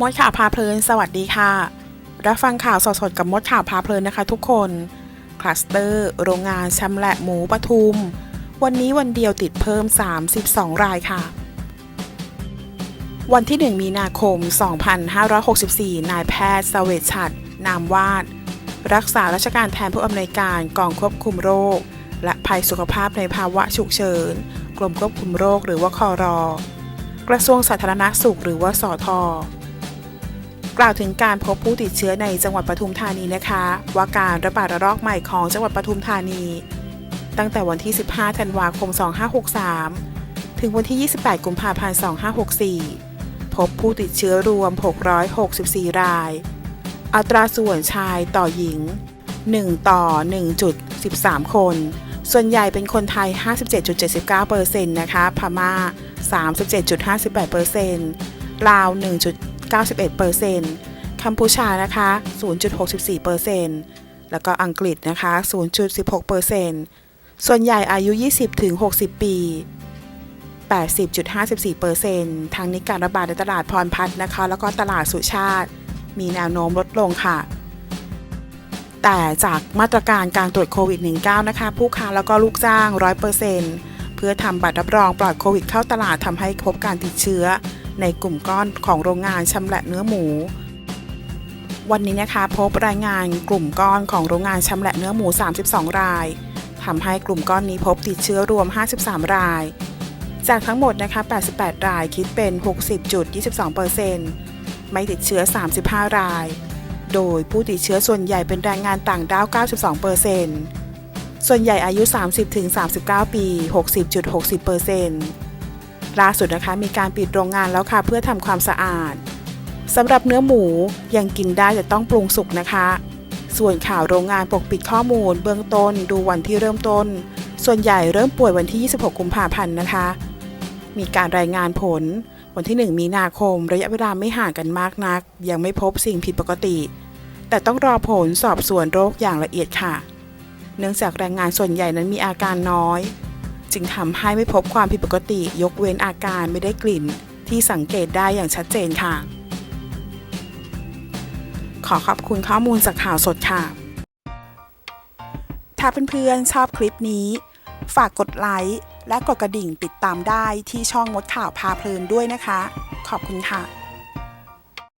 มดข่าวพาเพลิน สวัสดีค่ะ รับฟังข่าวสดๆกับมดข่าวพาเพลินนะคะทุกคน คลัสเตอร์ โรงงานชำแหละหมูปทุม วันนี้วันเดียวติดเพิ่ม 32 รายค่ะ วันที่ 1 มีนาคม 2564 นายแพทย์สเวชชัด นามวาด รักษาราชการแทนผู้อำนวยการกองควบคุมโรค และภัยสุขภาพในภาวะฉุกเฉิน กรมควบคุมโรคหรือว่าคอรอ กระทรวงสาธารณสุขหรือว่าสอท กล่าวถึงการพบผู้ติดเชื้อในจังหวัดปทุมธานีนะคะ ว่าการระบาดระลอกใหม่ของจังหวัดปทุมธานี ตั้งแต่วันที่ 15 ธันวาคม 2563 ถึงวันที่ 28 กุมภาพันธ์ 2564 พบผู้ติดเชื้อรวม 664 ราย อัตราส่วนชายต่อหญิง 1 ต่อ 1.13 คน ส่วนใหญ่เป็นคนไทย 57.79%นะคะ พม่า 37.58%ลาว 91%คัมพูชานะคะ 0.64%แล้วก็อังกฤษนะคะ 0.16%ส่วนใหญ่อายุ 20-60 ปี 80.54%ทั้งนี้การระบาดในตลาดพรพัฒน์นะคะ แล้วก็ตลาดสุชาติ มีแนวโน้มลดลงค่ะ แต่จากมาตรการการตรวจโควิด -19 นะคะ ผู้ค้าแล้วก็ลูกจ้าง 100%เพื่อทำบัตรรับรองปลอดโควิดเข้าตลาดทำให้พบการติดเชื้อ ในกลุ่มก้อนของโรงงานชำแหละเนื้อหมู วันนี้นะคะพบรายงานกลุ่มก้อนของโรงงานชำแหละเนื้อหมู 32 รายทำให้กลุ่มก้อนนี้พบติดเชื้อรวม 53 ราย จากทั้งหมดนะคะ 88 รายคิดเป็น 60.22%ไม่ติดเชื้อ 35 ราย โดยผู้ติดเชื้อส่วนใหญ่เป็นแรงงานต่างด้าว 92%ส่วนใหญ่อายุ 30-39 ปี 60.60% ล่าสุดนะคะมีการปิดโรงงานแล้วค่ะเพื่อทำความสะอาดสำหรับเนื้อหมูยังกินได้แต่ต้องปรุงสุกนะคะ ส่วนข่าวโรงงานปกปิดข้อมูล เบื้องต้นดูวันที่เริ่มต้น ส่วนใหญ่เริ่มป่วยวันที่ 26 กุมภาพันธ์นะคะ มีการรายงานผลวันที่ 1 มีนาคม ระยะเวลาไม่ห่างกันมากนัก ยังไม่พบสิ่งผิดปกติ แต่ต้องรอผลสอบสวนโรคอย่างละเอียดค่ะ เนื่องจากแรงงานส่วนใหญ่นั้นมีอาการน้อย จึงทำให้ไม่พบความผิดปกติยกเว้นอาการไม่ได้กลิ่น ที่สังเกตได้อย่างชัดเจนค่ะ ขอขอบคุณข้อมูลจากข่าวสดค่ะ ถ้าเพื่อนๆชอบคลิปนี้ ฝากกดไลค์และกดกระดิ่งติดตามได้ที่ช่องมดข่าวพาเพลินด้วยนะคะ ขอบคุณค่ะ